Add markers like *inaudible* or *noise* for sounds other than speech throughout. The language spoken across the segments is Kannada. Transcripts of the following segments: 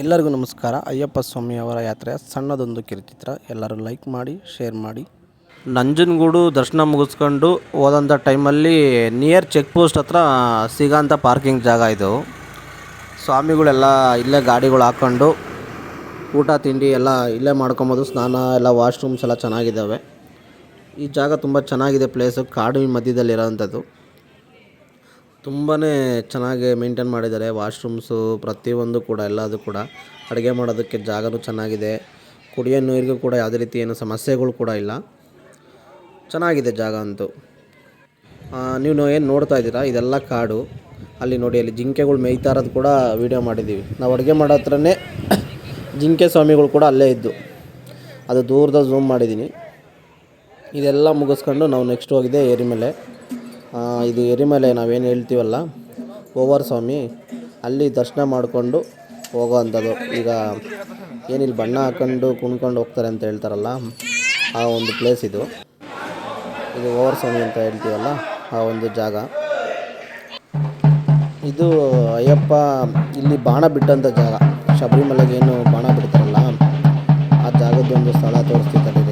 ಎಲ್ಲರಿಗೂ ನಮಸ್ಕಾರ. ಅಯ್ಯಪ್ಪ ಸ್ವಾಮಿಯವರ ಯಾತ್ರೆಯ ಸಣ್ಣದೊಂದು ಕಿರುಚಿತ್ರ. ಎಲ್ಲರೂ ಲೈಕ್ ಮಾಡಿ ಶೇರ್ ಮಾಡಿ. ನಂಜನಗೂಡು ದರ್ಶನ ಮುಗಿಸ್ಕೊಂಡು ಹೋದಂಥ ಟೈಮಲ್ಲಿ ನಿಯರ್ ಚೆಕ್ ಪೋಸ್ಟ್ ಹತ್ರ ಸಿಗೋಂಥ ಪಾರ್ಕಿಂಗ್ ಜಾಗ ಇದು. ಸ್ವಾಮಿಗಳೆಲ್ಲ ಇಲ್ಲೇ ಗಾಡಿಗಳು ಹಾಕ್ಕೊಂಡು ಊಟ, ತಿಂಡಿ ಎಲ್ಲ ಇಲ್ಲೇ ಮಾಡ್ಕೊಬೋದು, ಸ್ನಾನ ಎಲ್ಲ ವಾಶ್ರೂಮ್ಸ್ ಎಲ್ಲ ಚೆನ್ನಾಗಿದ್ದಾವೆ. ಈ ಜಾಗ ತುಂಬ ಚೆನ್ನಾಗಿದೆ ಪ್ಲೇಸು ಕಾಡು ಮಧ್ಯದಲ್ಲಿರೋವಂಥದ್ದು ತುಂಬಾ ಚೆನ್ನಾಗಿ ಮೇಂಟೈನ್ ಮಾಡಿದ್ದಾರೆ. ವಾಶ್ರೂಮ್ಸು ಪ್ರತಿಯೊಂದು ಕೂಡ ಎಲ್ಲದು ಕೂಡ. ಅಡುಗೆ ಮಾಡೋದಕ್ಕೆ ಜಾಗವೂ ಚೆನ್ನಾಗಿದೆ. ಕುಡಿಯೋ ನೀರಿಗೂ ಕೂಡ ಯಾವುದೇ ರೀತಿ ಏನು ಸಮಸ್ಯೆಗಳು ಕೂಡ ಇಲ್ಲ. ಚೆನ್ನಾಗಿದೆ ಜಾಗ ಅಂತೂ. ನೀವು ಏನು ನೋಡ್ತಾ ಇದ್ದೀರಾ? ಇದೆಲ್ಲ ಕಾಡು. ಅಲ್ಲಿ ನೋಡಿ ಅಲ್ಲಿ ಜಿಂಕೆಗಳು ಮೇಯ್ತಾ ಇರೋದು ಕೂಡ ವೀಡಿಯೋ ಮಾಡಿದ್ದೀವಿ. ನಾವು ಅಡುಗೆ ಮಾಡೋ ಹತ್ರನೇ *coughs* ಜಿಂಕೆ ಸ್ವಾಮಿಗಳು ಕೂಡ ಅಲ್ಲೇ ಇದ್ದು. ಅದು ದೂರದ ಝೂಮ್ ಮಾಡಿದ್ದೀನಿ. ಇದೆಲ್ಲ ಮುಗಿಸ್ಕೊಂಡು ನಾವು ನೆಕ್ಸ್ಟ್ ಹೋಗಿದೆ ಏರಿ ಆ, ಇದು ಎರಿಮಲೆ ನಾವೇನು ಹೇಳ್ತೀವಲ್ಲ ಓವರ್ ಸ್ವಾಮಿ ಅಲ್ಲಿ ದರ್ಶನ ಮಾಡಿಕೊಂಡು ಹೋಗೋ ಅಂಥದ್ದು ಈಗ ಏನಿಲ್ಲಿ ಬಣ್ಣ ಹಾಕೊಂಡು ಕುಣ್ಕೊಂಡು ಹೋಗ್ತಾರೆ ಅಂತ ಹೇಳ್ತಾರಲ್ಲ, ಆ ಒಂದು ಪ್ಲೇಸ್ ಇದು. ಇದು ಓವರ್ ಸ್ವಾಮಿ ಅಂತ ಹೇಳ್ತೀವಲ್ಲ, ಆ ಒಂದು ಜಾಗ. ಇದು ಅಯ್ಯಪ್ಪ ಇಲ್ಲಿ ಬಾಣ ಬಿಟ್ಟಂಥ ಜಾಗ. ಶಬರಿಮಲೆಗೆ ಏನು ಬಾಣ ಬಿಡ್ತಾರಲ್ಲ, ಆ ಜಾಗದ್ದೊಂದು ಸ್ಥಳ ತೋರಿಸ್ತಿದ್ದಾರೆ.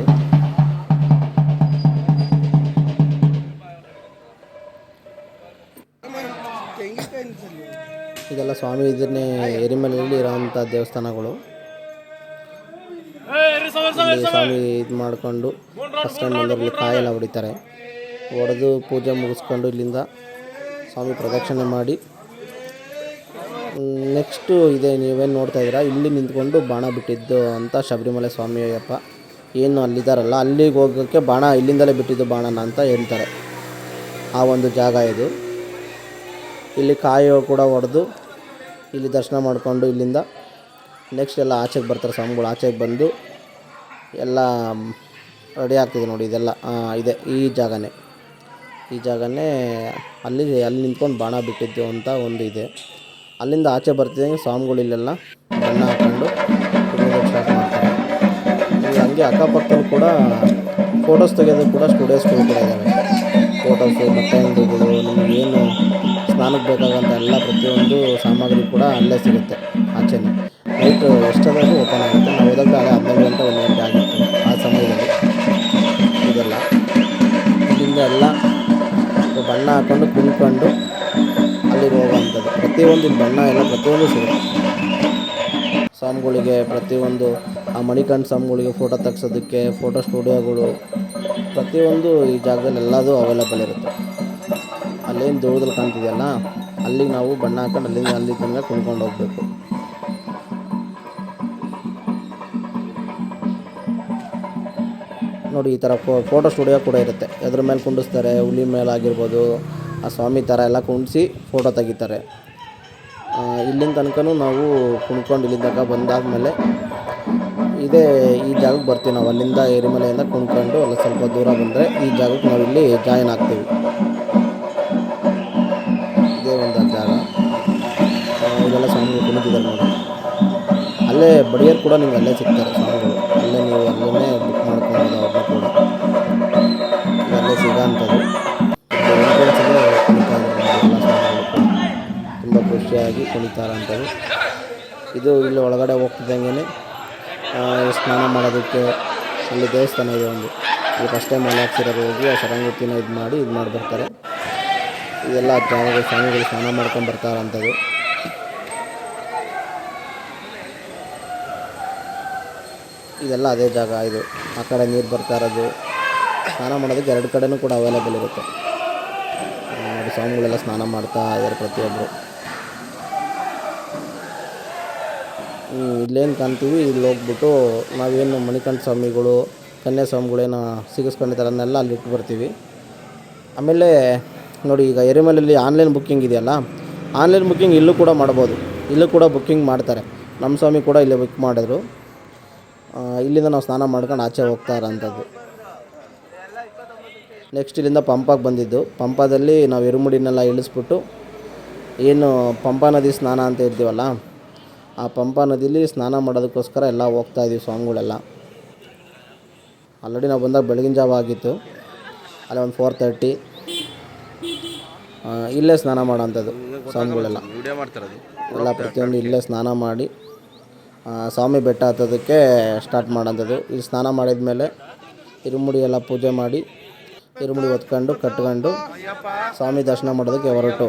ಸ್ವಾಮಿ ಇದನ್ನೇ ಎರಿಮಲೆಯಲ್ಲಿ ಇರೋವಂಥ ದೇವಸ್ಥಾನಗಳು. ಸ್ವಾಮಿ ಇದು ಮಾಡಿಕೊಂಡು ಫಸ್ಟ್ ಟೈಮ್ ಬಂದವರಲ್ಲಿ ಕಾಯೆಲ್ಲ ಹೊಡಿತಾರೆ. ಹೊಡೆದು ಪೂಜೆ ಮುಗಿಸ್ಕೊಂಡು ಇಲ್ಲಿಂದ ಸ್ವಾಮಿ ಪ್ರದಕ್ಷಿಣೆ ಮಾಡಿ. ನೆಕ್ಸ್ಟು ಇದೆ ನೀವೇನು ನೋಡ್ತಾ ಇದ್ದೀರಾ? ಇಲ್ಲಿ ನಿಂತ್ಕೊಂಡು ಬಾಣ ಬಿಟ್ಟಿದ್ದು ಅಂತ ಶಬರಿಮಲೆ ಸ್ವಾಮಿ ಅಯ್ಯಪ್ಪ ಏನು ಅಲ್ಲಿದ್ದಾರಲ್ಲ ಅಲ್ಲಿಗೆ ಹೋಗೋಕ್ಕೆ ಬಾಣ ಇಲ್ಲಿಂದಲೇ ಬಿಟ್ಟಿದ್ದು ಬಾಣನ ಅಂತ ಹೇಳ್ತಾರೆ. ಆ ಒಂದು ಜಾಗ ಇದು. ಇಲ್ಲಿ ಕಾಯೋ ಕೂಡ ಹೊಡೆದು ಇಲ್ಲಿ ದರ್ಶನ ಮಾಡಿಕೊಂಡು ಇಲ್ಲಿಂದ ನೆಕ್ಸ್ಟ್ ಎಲ್ಲ ಆಚೆಗೆ ಬರ್ತಾರೆ ಸ್ವಾಮಿಗಳು. ಆಚೆಗೆ ಬಂದು ಎಲ್ಲ ರೆಡಿ ಆಗ್ತಿದೆ ನೋಡಿ ಇದೆಲ್ಲ. ಇದೆ. ಈ ಜಾಗನೇ. ಈ ಜಾಗನೇ ಅಲ್ಲಿ ಅಲ್ಲಿ ನಿಂತ್ಕೊಂಡು ಬಾಣ ಬಿಟ್ಟಿದ್ದು ಅಂತ ಒಂದು ಇದೆ. ಅಲ್ಲಿಂದ ಆಚೆ ಬರ್ತಿದ್ದಂಗೆ ಸ್ವಾಮಿಗಳು ಇಲ್ಲೆಲ್ಲ ಬಣ್ಣ ಹಾಕ್ಕೊಂಡು ಸ್ಟಾರ್ಟ್ ಮಾಡ್ತಾರೆ. ಹಂಗೆ ಅಕ್ಕಪಕ್ಕದಲ್ಲಿ ಕೂಡ ಫೋಟೋಸ್ ತೆಗೆಯೋದು ಕೂಡ ಸ್ಟುಡಿಯೋಸ್ಗಳು ಕೂಡ ಇದ್ದಾವೆ ಫೋಟೋಸು ಬಟ್ಟೆ ಅಂಗಡಿಗಳು ನಿಮಗೇನು ಸ್ನಾನಕ್ಕೆ ಬೇಕಾಗುವಂಥ ಎಲ್ಲ ಪ್ರತಿಯೊಂದು ಸಾಮಗ್ರಿ ಕೂಡ ಅಲ್ಲೇ ಸಿಗುತ್ತೆ ಆಚೆನೆ. ನೈಟ್ ಎಷ್ಟಾದರೂ ಓಪನ್ ಆಗುತ್ತೆ. ನಾವು ಹೋದಾಗ ಅಲ್ಲೇ ಹನ್ನೆರಡು ಗಂಟೆ ಒಂದು ಗಂಟೆ ಆಗಿತ್ತು ಆ ಸಮಯದಲ್ಲಿ. ಇದೆಲ್ಲ. ಇಲ್ಲಿಂದ ಎಲ್ಲ ಬಣ್ಣ ಹಾಕ್ಕೊಂಡು ಕುಣ್ಕೊಂಡು ಅಲ್ಲಿಗೆ ಹೋಗುವಂಥದ್ದು. ಪ್ರತಿಯೊಂದು ಬಣ್ಣ ಎಲ್ಲ ಪ್ರತಿಯೊಂದು ಸಿಗುತ್ತೆ. ಸಾಮ್ಗಳಿಗೆ ಪ್ರತಿಯೊಂದು, ಆ ಮಣಿಕಂಠ ಸಾಮ್ಗಳಿಗೆ ಫೋಟೋ ತೆಗ್ಸೋದಕ್ಕೆ ಫೋಟೋ ಸ್ಟುಡಿಯೋಗಳು ಪ್ರತಿಯೊಂದು ಈ ಜಾಗದಲ್ಲಿ ಎಲ್ಲದೂ ಅವೈಲೇಬಲ್ ಇರುತ್ತೆ. ಅಲ್ಲೇನು ದೂರದಲ್ಲಿ ಕಾಣ್ತಿದೆಯಲ್ಲ, ಅಲ್ಲಿಗೆ ನಾವು ಬಣ್ಣ ಹಾಕೊಂಡು ಅಲ್ಲಿಂದ ಅಲ್ಲಿ ತನಕ ಕುಣ್ಕೊಂಡು ಹೋಗ್ಬೇಕು. ನೋಡಿ, ಈ ಥರ ಫೋಟೋ ಸ್ಟುಡಿಯೋ ಕೂಡ ಇರುತ್ತೆ. ಅದ್ರ ಮೇಲೆ ಕುಂಡಿಸ್ತಾರೆ, ಹುಲಿ ಮೇಲೆ ಆಗಿರ್ಬೋದು, ಆ ಸ್ವಾಮಿ ಥರ ಎಲ್ಲ ಕುಣಿಸಿ ಫೋಟೋ ತೆಗಿತಾರೆ. ಇಲ್ಲಿನ ತನಕನೂ ನಾವು ಕುಣ್ಕೊಂಡು ಇಲ್ಲಿಂದ ತನಕ ಬಂದಾದಮೇಲೆ ಇದೇ ಈ ಜಾಗಕ್ಕೆ ಬರ್ತೀವಿ ನಾವು. ಅಲ್ಲಿಂದ ಏರಿಮಲೆಯಿಂದ ಕುಣ್ಕೊಂಡು ಅಲ್ಲ ಸ್ವಲ್ಪ ದೂರ ಬಂದರೆ ಈ ಜಾಗಕ್ಕೆ ನಾವು ಇಲ್ಲಿ ಜಾಯಿನ್ ಆಗ್ತೀವಿ. ಅಲ್ಲೇ ಬಡಿಯರು ಕೂಡ ನಿಮ್ಗೆ ಅಲ್ಲೇ ಸಿಗ್ತಾರೆ ಸಾಂಗ್ಗಳು. ಅಲ್ಲೇ ನೀವು ಅಲ್ಲೇ ಬುಕ್ ಮಾಡ್ಕೊಂಡು ಅವ್ರನ್ನ ಕೂಡ. ಅಲ್ಲೇ ಸಿಗೋಂಥದ್ದು ತುಂಬ ಖುಷಿಯಾಗಿ ಕುಣಿತಾರೆ ಅಂಥದ್ದು ಇದು ಇಲ್ಲಿ ಒಳಗಡೆ ಹೋಗ್ತಿದ್ದಂಗೆ ಸ್ನಾನ ಮಾಡೋದಕ್ಕೆ ಅಲ್ಲಿ ದೇವಸ್ಥಾನ ಇದೆ ಒಂದು. ಇಲ್ಲಿ ಫಸ್ಟ್ ಟೈಮ್ ಅಲ್ಲಿ ಹಾಕ್ಸಿರೋರು ಹೋಗಿ ಆ ಶರಂಗುತ್ತಿನ ಇದು ಮಾಡಿ ಇದು ಮಾಡಿ ಬರ್ತಾರೆ ಇದೆಲ್ಲ ಜಾಗಗಳು ಸ್ವಾಮಿಗಳು ಸ್ನಾನ ಮಾಡ್ಕೊಂಡು ಬರ್ತಾರೆ ಇದೆಲ್ಲ ಅದೇ ಜಾಗ ಇದು. ಆ ಕಡೆ ನೀರು ಬರ್ತಾ ಇರೋದು. ಸ್ನಾನ ಮಾಡೋದಕ್ಕೆ ಎರಡು ಕಡೆನೂ ಕೂಡ ಅವೈಲೇಬಲ್ ಇರುತ್ತೆ. ನೋಡಿ ಸ್ವಾಮಿಗಳೆಲ್ಲ ಸ್ನಾನ ಮಾಡ್ತಾ ಇದ್ದಾರೆ ಪ್ರತಿಯೊಬ್ಬರು ಇಲ್ಲೇನು ಕಾಣ್ತೀವಿ, ಇಲ್ಲಿ ಹೋಗ್ಬಿಟ್ಟು ನಾವೇನು ಮಣಿಕಂಠ ಸ್ವಾಮಿಗಳು ಕನ್ಯಾ ಸ್ವಾಮಿಗಳೇನು ಸಿಗಿಸ್ಕೊಂಡಿದ್ದಾರೆ ಅದನ್ನೆಲ್ಲ ಅಲ್ಲಿ ಇಟ್ಟು ಬರ್ತೀವಿ. ಆಮೇಲೆ ನೋಡಿ, ಈಗ ಎರಿಮಲೆಯಲ್ಲಿ ಆನ್ಲೈನ್ ಬುಕ್ಕಿಂಗ್ ಇದೆಯಲ್ಲ ಆನ್ಲೈನ್ ಬುಕ್ಕಿಂಗ್ ಇಲ್ಲೂ ಕೂಡ ಮಾಡ್ಬೋದು. ಇಲ್ಲೂ ಕೂಡ ಬುಕ್ಕಿಂಗ್ ಮಾಡ್ತಾರೆ. ನಮ್ಮ ಸ್ವಾಮಿ ಕೂಡ ಇಲ್ಲೇ ಬುಕ್ ಮಾಡಿದ್ರು. ಇಲ್ಲಿಂದ ನಾವು ಸ್ನಾನ ಮಾಡ್ಕೊಂಡು ಆಚೆ ಹೋಗ್ತಾ ಇರೋಂಥದ್ದು. ನೆಕ್ಸ್ಟ್ ಇಲ್ಲಿಂದ ಪಂಪಾಗೆ ಬಂದಿದ್ದು. ಪಂಪಾದಲ್ಲಿ ನಾವು ಎರುಮುಡಿನೆಲ್ಲ ಇಳಿಸ್ಬಿಟ್ಟು ಏನು ಪಂಪಾ ನದಿ ಸ್ನಾನ ಅಂತ ಇರ್ತೀವಲ್ಲ ಆ ಪಂಪಾ ನದಿಲಿ ಸ್ನಾನ ಮಾಡೋದಕ್ಕೋಸ್ಕರ ಎಲ್ಲ ಹೋಗ್ತಾ ಇದ್ದೀವಿ ಸ್ವಾಮಿಗಳೆಲ್ಲ. ಆಲ್ರೆಡಿ ನಾವು ಬಂದಾಗ ಬೆಳಗಿನ ಜಾವ ಆಗಿತ್ತು. ಅಲ್ಲಿ ಒಂದು ಫೋರ್ ತರ್ಟಿ ಇಲ್ಲೇ ಸ್ನಾನ ಮಾಡೋಂಥದ್ದು ಸ್ವಾಮಿಗಳೆಲ್ಲ. ಎಲ್ಲ ಪ್ರತಿಯೊಂದು ಇಲ್ಲೇ ಸ್ನಾನ ಮಾಡಿ ಸ್ವಾಮಿ ಬೆಟ್ಟ ಹತ್ತೋದಕ್ಕೆ ಸ್ಟಾರ್ಟ್ ಮಾಡೋಂಥದ್ದು. ಇಲ್ಲಿ ಸ್ನಾನ ಮಾಡಿದ ಮೇಲೆ ಇರುಮುಡಿ ಎಲ್ಲ ಪೂಜೆ ಮಾಡಿ, ಇರುಮುಡಿ ಹೊತ್ಕೊಂಡು, ಕಟ್ಕೊಂಡು ಸ್ವಾಮಿ ದರ್ಶನ ಮಾಡೋದಕ್ಕೆ ಹೊರಟು.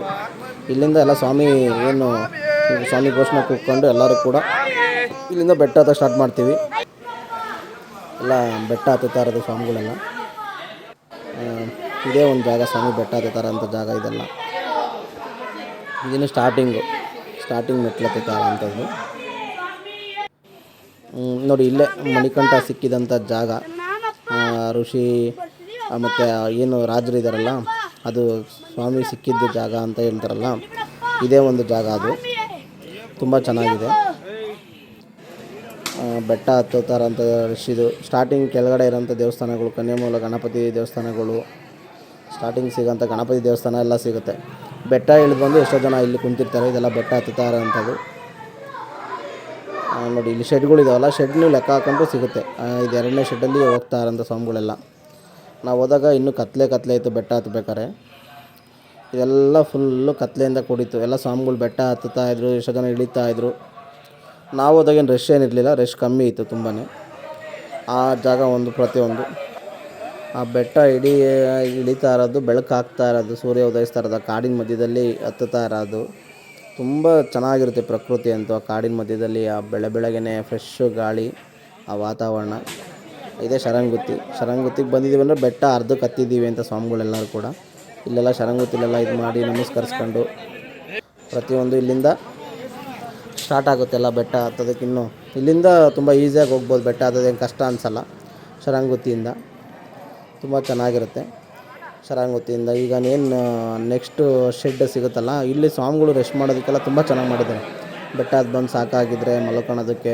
ಇಲ್ಲಿಂದ ಎಲ್ಲ ಸ್ವಾಮಿ ಏನು, ಸ್ವಾಮಿ ಘೋಷಣೆ ಕೂತ್ಕೊಂಡು ಎಲ್ಲರೂ ಕೂಡ ಇಲ್ಲಿಂದ ಬೆಟ್ಟ ಹತ್ತ ಸ್ಟಾರ್ಟ್ ಮಾಡ್ತೀವಿ. ಎಲ್ಲ ಬೆಟ್ಟ ಹತ್ತುತ್ತಾ ಇರೋದು ಸ್ವಾಮಿಗಳೆಲ್ಲ. ಇದೇ ಒಂದು ಜಾಗ ಸ್ವಾಮಿ ಬೆಟ್ಟ ಹತ್ತುತ್ತಾರೆ ಅಂತ ಜಾಗ ಇದೆಲ್ಲ. ಇದನ್ನು ಸ್ಟಾರ್ಟಿಂಗು ಸ್ಟಾರ್ಟಿಂಗ್ ಮೆಟ್ಲತ್ತಾರ ಅಂಥದ್ದು ನೋಡಿ ಇಲ್ಲೇ ಮಣಿಕಂಠ ಸಿಕ್ಕಿದಂಥ ಜಾಗ. ಋಷಿ ಮತ್ತು ಏನು ರಾಜರು ಇದ್ದಾರಲ್ಲ ಅದು ಸ್ವಾಮಿ ಸಿಕ್ಕಿದ್ದು ಜಾಗ ಅಂತ ಹೇಳ್ತಾರಲ್ಲ ಇದೇ ಒಂದು ಜಾಗ ಅದು. ತುಂಬ ಚೆನ್ನಾಗಿದೆ. ಬೆಟ್ಟ ಹತ್ತೋತಾರಂಥ ಋಷಿದು. ಸ್ಟಾರ್ಟಿಂಗ್ ಕೆಳಗಡೆ ಇರೋಂಥ ದೇವಸ್ಥಾನಗಳು ಕನ್ಯಾಮೂಲ ಗಣಪತಿ ದೇವಸ್ಥಾನಗಳು ಸ್ಟಾರ್ಟಿಂಗ್ ಸಿಗೋಂಥ ಗಣಪತಿ ದೇವಸ್ಥಾನ ಎಲ್ಲ ಸಿಗುತ್ತೆ. ಬೆಟ್ಟ ಇಳಿದು ಬಂದು ಎಷ್ಟೋ ಜನ ಇಲ್ಲಿ ಕುಂತಿರ್ತಾರೆ ಇದೆಲ್ಲ ಬೆಟ್ಟ ಹತ್ತುತ್ತಾ ಇರೋಂಥದ್ದು ಆ, ನೋಡಿ, ಇಲ್ಲಿ ಶೆಡ್ಗಳು ಇದಾವಲ್ಲ ಶೆಡ್ನು ಲೆಕ್ಕ ಹಾಕೊಂಡ್ರು ಸಿಗುತ್ತೆ. ಇದು ಎರಡನೇ ಶೆಡ್ಡಲ್ಲಿ ಹೋಗ್ತಾ ಇರೋಂಥ ಸ್ವಾಮಿಗಳೆಲ್ಲ. ನಾವು ಹೋದಾಗ ಇನ್ನೂ ಕತ್ಲೆ ಕತ್ಲೆ ಇತ್ತು, ಬೆಟ್ಟ ಹತ್ಬೇಕಾರೆ. ಇದೆಲ್ಲ ಫುಲ್ಲು ಕತ್ಲೆಯಿಂದ ಕೂಡಿತ್ತು. ಎಲ್ಲ ಸ್ವಾಮಿಗಳು ಬೆಟ್ಟ ಹತ್ತುತ್ತಾ ಇದ್ರು ಎಷ್ಟು ಜನ ಇಳಿತಾ ಇದ್ರು. ನಾವು ಹೋದಾಗ ಏನು ರಶ್ ಏನಿರಲಿಲ್ಲ ರಶ್ ಕಮ್ಮಿ ಇತ್ತು ತುಂಬಾ ಆ ಜಾಗ ಒಂದು ಪ್ರತಿಯೊಂದು ಆ ಬೆಟ್ಟ ಇಡೀ ಇಳಿತಾ ಇರೋದು ಬೆಳಕು ಹಾಕ್ತಾ ಇರೋದು, ಸೂರ್ಯ ಉದಯಿಸ್ತಾ ಇರೋದು ಕಾಡಿನ ಮಧ್ಯದಲ್ಲಿ ಹತ್ತುತ್ತಾ ಇರೋದು. ತುಂಬ ಚೆನ್ನಾಗಿರುತ್ತೆ ಪ್ರಕೃತಿ ಅಂತೂ. ಆ ಕಾಡಿನ ಮಧ್ಯದಲ್ಲಿ ಆ ಬೆಳೆ ಬೆಳಗ್ಗೆನೆ ಫ್ರೆಶ್ಶು ಗಾಳಿ, ಆ ವಾತಾವರಣ. ಇದೇ ಶರಂಗುತ್ತಿ. ಶರಂಗುತ್ತಿಗೆ ಬಂದಿದ್ದೀವಿ ಅಂದರೆ ಬೆಟ್ಟ ಅರ್ಧಕ್ಕೆ ಹತ್ತಿದ್ದೀವಿ ಅಂತ ಸ್ವಾಮಿಗಳೆಲ್ಲರೂ ಕೂಡ. ಇಲ್ಲೆಲ್ಲ ಶರಂಗುತ್ತಿಲೆಲ್ಲ ಇದು ಮಾಡಿ ನಮಸ್ಕರಿಸ್ಕೊಂಡು ಪ್ರತಿಯೊಂದು ಇಲ್ಲಿಂದ ಸ್ಟಾರ್ಟ್ ಆಗುತ್ತೆ ಎಲ್ಲ ಬೆಟ್ಟ ಹತ್ತೋದಕ್ಕೆ ಇನ್ನೂ. ಇಲ್ಲಿಂದ ತುಂಬ ಈಸಿಯಾಗಿ ಹೋಗ್ಬೋದು ಬೆಟ್ಟ ಹತ್ತೋದೇನು ಕಷ್ಟ ಅನಿಸಲ್ಲ. ಶರಂಗುತ್ತಿಯಿಂದ. ತುಂಬ ಚೆನ್ನಾಗಿರುತ್ತೆ. ಶರಂಗುತ್ತಿಯಿಂದ ಈಗ ಏನು ನೆಕ್ಸ್ಟು ಶೆಡ್ ಸಿಗುತ್ತಲ್ಲ, ಇಲ್ಲಿ ಸ್ವಾಮಿಗಳು ರೆಸ್ಟ್ ಮಾಡೋದಕ್ಕೆಲ್ಲ ತುಂಬ ಚೆನ್ನಾಗಿ ಮಾಡಿದ್ದಾರೆ. ಬೆಟ್ಟ ಅದು ಬಂದು ಸಾಕಾಗಿದ್ರೆ, ಮಲ್ಕೊಳೋದಕ್ಕೆ,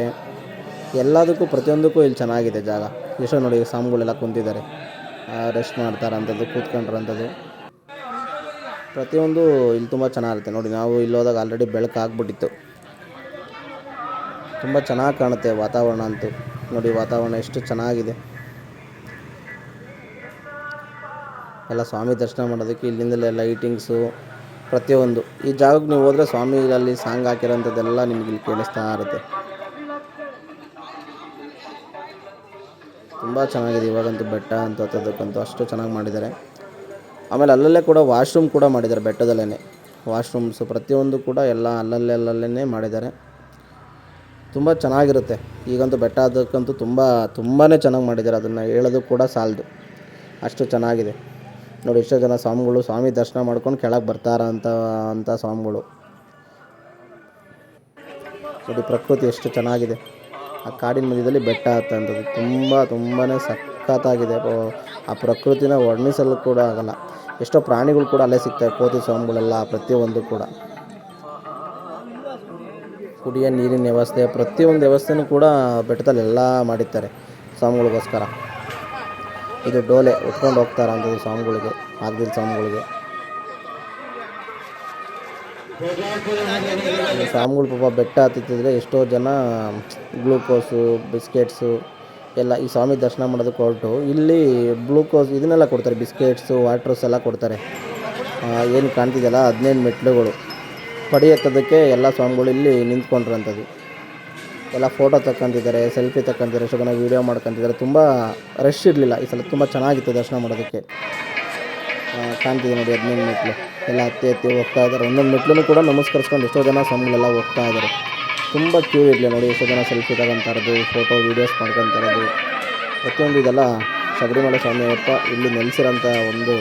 ಎಲ್ಲದಕ್ಕೂ ಪ್ರತಿಯೊಂದಕ್ಕೂ ಇಲ್ಲಿ ಚೆನ್ನಾಗಿದೆ ಜಾಗ. ಎಷ್ಟೋ ನೋಡಿ ಸ್ವಾಮಿಗಳೆಲ್ಲ ಕುಂತಿದ್ದಾರೆ. ರೆಸ್ಟ್ ಮಾಡ್ತಾರಂಥದ್ದು ಕೂತ್ಕೊಂಡ್ರಂಥದ್ದು ಪ್ರತಿಯೊಂದು ಇಲ್ಲಿ ತುಂಬ ಚೆನ್ನಾಗಿರುತ್ತೆ. ನೋಡಿ, ನಾವು ಇಲ್ಲಿ ಹೋದಾಗ ಆಲ್ರೆಡಿ ಬೆಳಕು ಆಗ್ಬಿಟ್ಟಿತ್ತು. ತುಂಬ ಚೆನ್ನಾಗಿ ಕಾಣುತ್ತೆ ವಾತಾವರಣ ಅಂತೂ. ನೋಡಿ, ವಾತಾವರಣ ಎಷ್ಟು ಚೆನ್ನಾಗಿದೆ. ಎಲ್ಲ ಸ್ವಾಮಿ ದರ್ಶನ ಮಾಡೋದಕ್ಕೆ ಇಲ್ಲಿಂದಲೇ ಲೈಟಿಂಗ್ಸು ಪ್ರತಿಯೊಂದು. ಈ ಜಾಗಕ್ಕೆ ನೀವು ಹೋದರೆ ಸ್ವಾಮಿ ಅಲ್ಲಿ ಸಾಂಗ್ ಹಾಕಿರೋಂಥದ್ದೆಲ್ಲ ನಿಮ್ಗೆ ಇಲ್ಲಿ ಕೇಳಿಸ್ತಾ ಇರುತ್ತೆ. ತುಂಬ ಚೆನ್ನಾಗಿದೆ ಇವಾಗಂತೂ ಬೆಟ್ಟ ಅಂತ ಅಷ್ಟು ಚೆನ್ನಾಗಿ ಮಾಡಿದ್ದಾರೆ. ಆಮೇಲೆ ಅಲ್ಲಲ್ಲೇ ಕೂಡ ವಾಶ್ರೂಮ್ ಕೂಡ ಮಾಡಿದ್ದಾರೆ ಬೆಟ್ಟದಲ್ಲೇ ವಾಶ್ರೂಮ್ಸು ಪ್ರತಿಯೊಂದು ಕೂಡ ಎಲ್ಲ ಅಲ್ಲಲ್ಲೇ ಅಲ್ಲಲ್ಲೇ ಮಾಡಿದ್ದಾರೆ. ತುಂಬ ಚೆನ್ನಾಗಿರುತ್ತೆ. ಈಗಂತೂ ಬೆಟ್ಟ ಅದಕ್ಕಂತೂ ತುಂಬ ತುಂಬಾ ಚೆನ್ನಾಗಿ ಮಾಡಿದ್ದಾರೆ. ಅದನ್ನು ಹೇಳೋದು ಕೂಡ ಸಾಲದು. ಅಷ್ಟು ಚೆನ್ನಾಗಿದೆ. ನೋಡಿ, ಎಷ್ಟೋ ಜನ ಸ್ವಾಮಿಗಳು ಸ್ವಾಮಿ ದರ್ಶನ ಮಾಡ್ಕೊಂಡು ಕೆಳಗೆ ಬರ್ತಾರ ಅಂತ ಅಂತ ಸ್ವಾಮಿಗಳು. ನೋಡಿ, ಪ್ರಕೃತಿ ಎಷ್ಟು ಚೆನ್ನಾಗಿದೆ. ಆ ಕಾಡಿನ ಮಧ್ಯದಲ್ಲಿ ಬೆಟ್ಟ ಹತ್ತಂಥದ್ದು ತುಂಬ ತುಂಬಾ ಸಖತ್ತಾಗಿದೆ. ಆ ಪ್ರಕೃತಿನ ವರ್ಣಿಸಲು ಕೂಡ ಆಗಲ್ಲ. ಎಷ್ಟೋ ಪ್ರಾಣಿಗಳು ಕೂಡ ಅಲ್ಲೇ ಸಿಗ್ತವೆ, ಕೋತಿ ಸ್ವಾಮಿಗಳೆಲ್ಲ, ಪ್ರತಿಯೊಂದು ಕೂಡ. ಕುಡಿಯ ನೀರಿನ ವ್ಯವಸ್ಥೆ, ಪ್ರತಿಯೊಂದು ವ್ಯವಸ್ಥೆನೂ ಕೂಡ ಬೆಟ್ಟದಲ್ಲಿ ಎಲ್ಲ ಮಾಡಿರ್ತಾರೆ ಸ್ವಾಮಿಗಳಿಗೋಸ್ಕರ. ಇದು ಡೋಲೆ ಉಟ್ಕೊಂಡು ಹೋಗ್ತಾರೆ ಅಂಥದ್ದು ಸ್ವಾಮಿಗಳಿಗೆ ಆಗದಿಲ್ಲ ಸ್ವಾಮಿಗಳಿಗೆ. ಸ್ವಾಮಿಗಳು ಪಾಪ ಬೆಟ್ಟ ಹತ್ತಿದ್ರೆ ಎಷ್ಟೋ ಜನ ಗ್ಲೂಕೋಸು, ಬಿಸ್ಕೆಟ್ಸು ಎಲ್ಲ ಈ ಸ್ವಾಮಿ ದರ್ಶನ ಮಾಡೋದಕ್ಕೆ ಹೊರಟು. ಇಲ್ಲಿ ಗ್ಲೂಕೋಸ್ ಇದನ್ನೆಲ್ಲ ಕೊಡ್ತಾರೆ, ಬಿಸ್ಕೆಟ್ಸು, ವಾಟ್ರಸ್ ಎಲ್ಲ ಕೊಡ್ತಾರೆ. ಏನು ಕಾಣ್ತಿದೆಯಲ್ಲ, ಹದಿನೈದು ಮೆಟ್ಲುಗಳು ಪಡಿ ಎತ್ತೋದಕ್ಕೆ ಎಲ್ಲ ಸ್ವಾಮಿಗಳು ಇಲ್ಲಿ ನಿಂತ್ಕೊಂಡಿರೋಂಥದ್ದು ಎಲ್ಲ ಫೋಟೋ ತಕ್ಕಂತಿದ್ದಾರೆ ಸೆಲ್ಫಿ ತಕ್ಕಂತಿದ್ದಾರೆ ಎಷ್ಟೋ ಜನ ವೀಡಿಯೋ ಮಾಡ್ಕೊಂತಿದ್ದಾರೆ ತುಂಬ ರಶ್ ಇರಲಿಲ್ಲ. ಈ ಸಲ ತುಂಬ ಚೆನ್ನಾಗಿತ್ತು ದರ್ಶನ ಮಾಡೋದಕ್ಕೆ. ಕಾಣ್ತಿದೆ ನೋಡಿ ಹದಿನೈದು ಮೆಟ್ಲು. ಎಲ್ಲ ಹತ್ತಿ ಹತ್ತಿ ಹೋಗ್ತಾ ಇದ್ದಾರೆ. ಒಂದೊಂದು ಮೆಟ್ಲೂ ಕೂಡ ನಮಸ್ಕರಿಸ್ಕೊಂಡು ಎಷ್ಟೋ ಜನ ಸ್ವಾಮಿಗಳೆಲ್ಲ ಹೋಗ್ತಾ ಇದ್ದಾರೆ. ತುಂಬ ಕ್ಯೂ ಇರಲಿ ನೋಡಿ ಎಷ್ಟೋ ಜನ ಸೆಲ್ಫಿ ತಗೊಂತಾರದು ಫೋಟೋ ವೀಡಿಯೋಸ್ ಮಾಡ್ಕೊಂತಾರದು. ಪ್ರತಿಯೊಂದು ಇದೆಲ್ಲ ಶಬರಿಮಲೆ ಸ್ವಾಮಿ ಅಪ್ಪ ಇಲ್ಲಿ ನೆಲೆಸಿರೋಂಥ ಒಂದು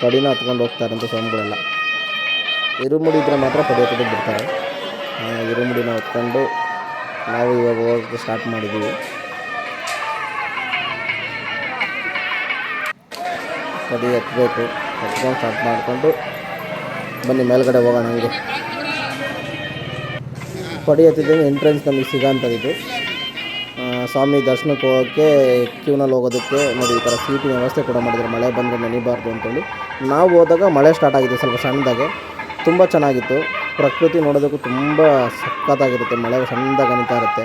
ಕಡಿನ ಹತ್ಕೊಂಡು ಹೋಗ್ತಾರಂಥ ಸ್ವಾಮಿಗಳೆಲ್ಲ. ಇರುಮುಡಿ ಇದ್ರೆ ಮಾತ್ರ ಪಡಿ ಹತ್ತೋದಕ್ಕೆ ಬಿಡ್ತಾರೆ ಇರುಮುಡಿನ ಹೊತ್ಕೊಂಡು ನಾವು ಇವಾಗ ಹೋಗೋಕ್ಕೆ ಸ್ಟಾರ್ಟ್ ಮಾಡಿದ್ದೀವಿ. ಕಡಿ ಎತ್ತಬೇಕು. ಹತ್ಕೊಂಡು ಸ್ಟಾರ್ಟ್ ಮಾಡಿಕೊಂಡು ಬನ್ನಿ, ಮೇಲ್ಗಡೆ ಹೋಗೋಣ ಹಂಗೆ. ಪಡಿ ಹತ್ತಿದ್ದೇನೆ ಎಂಟ್ರೆನ್ಸ್ ನಮಗೆ ಸಿಗೋಂಥದ್ದು ಸ್ವಾಮಿ ದರ್ಶನಕ್ಕೆ ಹೋಗೋಕ್ಕೆ ಕ್ಯೂನಲ್ಲಿ ಹೋಗೋದಕ್ಕೆ ನೋಡಿ, ಈ ಥರ ಸೀಟಿನ ವ್ಯವಸ್ಥೆ ಕೂಡ ಮಾಡಿದ್ದಾರೆ. ಮಳೆ ಬಂದರೆ ನೆನಿಬಾರ್ದು ಅಂತೇಳಿ. ನಾವು ಹೋದಾಗ ಮಳೆ ಸ್ಟಾರ್ಟ್ ಆಗಿದೆ ಸ್ವಲ್ಪ ಸಣ್ಣದಾಗೆ. ತುಂಬ ಚೆನ್ನಾಗಿತ್ತು. ಪ್ರಕೃತಿ ನೋಡೋದಕ್ಕೂ ತುಂಬ ಸಖತ್ತಾಗಿರುತ್ತೆ. ಮಳೆ ಹನಿತಾ ಇರುತ್ತೆ.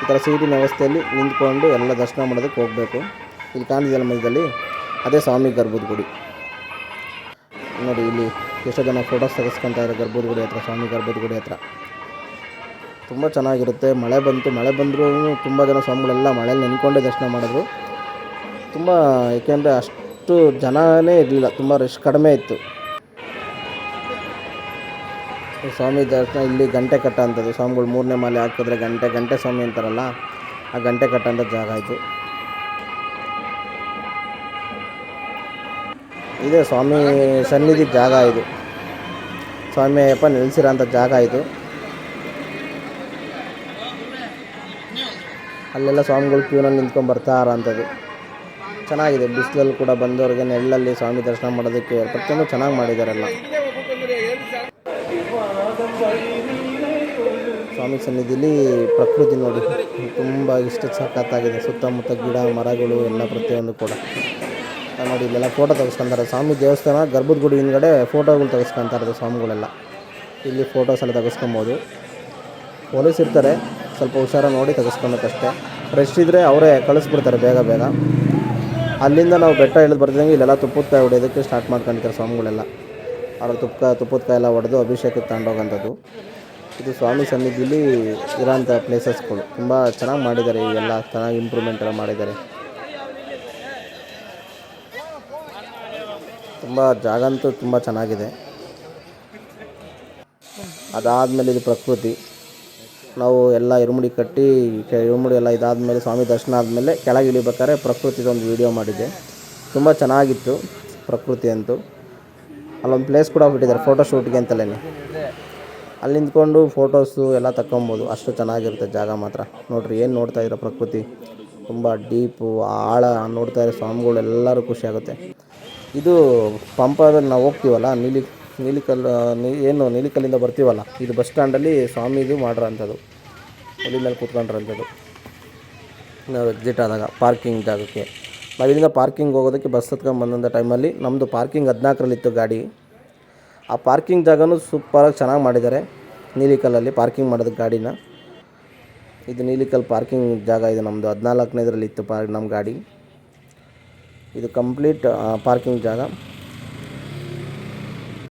ಈ ಥರ ಸೀಟಿನ ವ್ಯವಸ್ಥೆಯಲ್ಲಿ ನಿಂತ್ಕೊಂಡು ಎಲ್ಲ ದರ್ಶನ ಮಾಡೋದಕ್ಕೆ ಹೋಗಬೇಕು. ಇಲ್ಲಿ ಕಾಣಿದೆಯಲ್ಲ ಮಧ್ಯದಲ್ಲಿ ಅದೇ ಸ್ವಾಮಿ ಗರ್ಭದ ಗುಡಿ ನೋಡಿ, ಇಲ್ಲಿ ಎಷ್ಟೋ ಜನ ಫೋಟೋಸ್ ತೆಗೆಸ್ಕೊತಾ ಇದ್ದಾರೆ ಗರ್ಭದ ಗುಡಿ ಹತ್ರ, ಸ್ವಾಮಿ ಗರ್ಭದ ಗುಡಿ ಹತ್ರ. ತುಂಬ ಚೆನ್ನಾಗಿರುತ್ತೆ. ಮಳೆ ಬಂತು, ಮಳೆ ಬಂದರೂ ತುಂಬ ಜನ ಸ್ವಾಮಿಗಳೆಲ್ಲ ಮಳೆಯಲ್ಲಿ ನೆನ್ಕೊಂಡೇ ದರ್ಶನ ಮಾಡಿದ್ರು. ತುಂಬ ಏಕೆಂದರೆ ಅಷ್ಟು ಜನನೇ ಇರಲಿಲ್ಲ. ತುಂಬ ರಶ್ ಕಡಿಮೆ ಇತ್ತು. ಸ್ವಾಮಿ ದರ್ಶನ ಇಲ್ಲಿ ಗಂಟೆ ಕಟ್ಟ ಅಂಥದ್ದು ಸ್ವಾಮಿಗಳು ಮೂರನೇ ಮಾಲೆ ಹಾಕಿದ್ರೆ ಗಂಟೆ ಗಂಟೆ ಸ್ವಾಮಿ ಅಂತಾರಲ್ಲ, ಆ ಗಂಟೆ ಕಟ್ಟಂಥ ಜಾಗ ಆಯಿತು ಇದೆ ಸ್ವಾಮಿ ಸನ್ನಿಧಿ ಜಾಗ ಇದು. ಸ್ವಾಮಿ ಅಯ್ಯಪ್ಪ ನಿಲ್ಲಿಸಿರೋಂಥ ಜಾಗ ಇದು. ಅಲ್ಲೆಲ್ಲ ಸ್ವಾಮಿಗಳು ಕ್ಯೂನಲ್ಲಿ ನಿಂತ್ಕೊಂಡು ಬರ್ತಾ ಇರೋಂಥದ್ದು ಚೆನ್ನಾಗಿದೆ. ಬಿಸಿಲಲ್ಲಿ ಕೂಡ ಬಂದವ್ರಿಗೆ ನೆಲ್ಲಲ್ಲಿ ಸ್ವಾಮಿ ದರ್ಶನ ಮಾಡೋದಕ್ಕೆ ಪ್ರತಿಯೊಂದು ಚೆನ್ನಾಗಿ ಮಾಡಿದಾರೆಲ್ಲ ಸ್ವಾಮಿ ಸನ್ನಿಧಿಲಿ ಪ್ರಕೃತಿ ನೋಡಿ, ತುಂಬ ಇಷ್ಟ ಸಖತ್ತಾಗಿದೆ ಸುತ್ತಮುತ್ತ ಗಿಡ, ಮರಗಳು, ಎಲ್ಲ ಪ್ರತಿಯೊಂದು ಕೂಡ. ನೋಡಿ, ಇಲ್ಲೆಲ್ಲ ಫೋಟೋ ತೆಗೆಸ್ಕೊಂತಾರೆ. ಸ್ವಾಮಿ ದೇವಸ್ಥಾನ ಗರ್ಭದ ಗುಡಿ ಹಿಂದ್ಗಡೆ ಫೋಟೋಗಳು ತೆಗೆಸ್ಕೊಂತಾ ಇರೋದು ಸ್ವಾಮಿಗಳೆಲ್ಲ. ಇಲ್ಲಿ ಫೋಟೋಸ್ ಎಲ್ಲ ತೆಗೆಸ್ಕೊಬೋದು. ಪೊಲೀಸ್ ಇರ್ತಾರೆ. ಸ್ವಲ್ಪ ಹುಷಾರ ನೋಡಿ ತೆಗೆಸ್ಕೊಬೇಕಷ್ಟೇ. ರಶ್ ಇದ್ದರೆ ಅವರೇ ಕಳಿಸ್ಬಿಡ್ತಾರೆ ಬೇಗ ಬೇಗ. ಅಲ್ಲಿಂದ ನಾವು ಬೆಟ್ಟ ಇಳಿದು ಬರ್ತಿದ್ದಂಗೆ ಇಲ್ಲೆಲ್ಲ ತುಪ್ಪದ ಕಾಯಿ ಹೊಡೆಯೋದಕ್ಕೆ ಸ್ಟಾರ್ಟ್ ಮಾಡ್ಕೊಂಡಿರ್ತಾರೆ ಸ್ವಾಮಿಗಳೆಲ್ಲ. ಅವ್ರ ತುಪ್ಪ ತುಪ್ಪದ ಕಾಯೆಲ್ಲ ಹೊಡೆದು ಅಭಿಷೇಕಕ್ಕೆ ತಗೊಂಡೋಗೋಂಥದ್ದು. ಇದು ಸ್ವಾಮಿ ಸನ್ನಿಧಿಲಿ ಇರೋಂಥ ಪ್ಲೇಸಸ್ಗಳು ತುಂಬ ಚೆನ್ನಾಗಿ ಮಾಡಿದ್ದಾರೆ ಇವೆಲ್ಲ ಚೆನ್ನಾಗಿ ಇಂಪ್ರೂವ್ಮೆಂಟ್ ಎಲ್ಲ ಮಾಡಿದ್ದಾರೆ. ತುಂಬ ಜಾಗ ಅಂತೂ ತುಂಬ ಚೆನ್ನಾಗಿದೆ. ಅದಾದಮೇಲೆ ಇದು ಪ್ರಕೃತಿ. ನಾವು ಎಲ್ಲ ಇರುಮುಡಿ ಕಟ್ಟಿ ಇರುಮುಡಿ ಎಲ್ಲ ಇದಾದಮೇಲೆ ಸ್ವಾಮಿ ದರ್ಶನ ಆದಮೇಲೆ ಕೆಳಗೆ ಇಳಿಬೇಕಾದ್ರೆ ಪ್ರಕೃತಿದೊಂದು ವಿಡಿಯೋ ಮಾಡಿದ್ದೆ ತುಂಬ ಚೆನ್ನಾಗಿತ್ತು ಪ್ರಕೃತಿ ಅಂತೂ. ಅಲ್ಲೊಂದು ಪ್ಲೇಸ್ ಕೂಡ ಬಿಟ್ಟಿದ್ದಾರೆ ಫೋಟೋ ಶೂಟ್ಗೆ ಅಂತಲೇ. ಅಲ್ಲಿ ನಿಂತ್ಕೊಂಡು ಫೋಟೋಸು ಎಲ್ಲ ತಗೊಬೋದು ಅಷ್ಟು ಚೆನ್ನಾಗಿರುತ್ತೆ ಜಾಗ ಮಾತ್ರ. ನೋಡ್ರಿ, ಏನು ನೋಡ್ತಾ ಇದ್ದೀರ ಪ್ರಕೃತಿ? ತುಂಬ ಡೀಪು ಆಳ, ನೋಡ್ತಾ ಇರೋ ಸ್ವಾಮಿಗಳು ಎಲ್ಲರೂ ಖುಷಿಯಾಗುತ್ತೆ ಇದು ಪಂಪದಲ್ಲಿ ನಾವು ಹೋಗ್ತೀವಲ್ಲ, ನೀಲಿ ನೀಲಿಕಲ್ಲು ನೀ, ಏನು, ನೀಲಿಕಲ್ಲಿಂದ ಬರ್ತೀವಲ್ಲ, ಇದು ಬಸ್ ಸ್ಟ್ಯಾಂಡಲ್ಲಿ ಸ್ವಾಮಿದು ಮಾಡಿರೋಂಥದ್ದು. ಅಲ್ಲಿ ಮೇಲೆ ಕೂತ್ಕೊಂಡಿರೋಂಥದ್ದು. ನಾವು ಎಕ್ಸಿಟ್ ಆದಾಗ ಪಾರ್ಕಿಂಗ್ ಜಾಗಕ್ಕೆ. ನಾವು ಇಲ್ಲಿಂದ ಪಾರ್ಕಿಂಗ್ ಹೋಗೋದಕ್ಕೆ ಬಸ್ ಹತ್ಕೊಂಡು ಬಂದಂಥ ಟೈಮಲ್ಲಿ ನಮ್ಮದು ಪಾರ್ಕಿಂಗ್ ಹದಿನಾಲ್ಕರಲ್ಲಿತ್ತು ಗಾಡಿ. ಆ ಪಾರ್ಕಿಂಗ್ ಜಾಗನೂ ಸೂಪರಾಗಿ ಚೆನ್ನಾಗಿ ಮಾಡಿದ್ದಾರೆ ನೀಲಿಕಲ್ಲಲ್ಲಿ ಪಾರ್ಕಿಂಗ್ ಮಾಡೋದಕ್ಕೆ ಗಾಡಿನ. ಇದು ನೀಲಿಕಲ್ ಪಾರ್ಕಿಂಗ್ ಜಾಗ ಇದು ನಮ್ಮದು ಹದಿನಾಲ್ಕನೇದರಲ್ಲಿ ಇತ್ತು ಪಾರ್ ನಮ್ಮ ಗಾಡಿ. ಇದು ಕಂಪ್ಲೀಟ್ ಪಾರ್ಕಿಂಗ್ ಜಾಗ.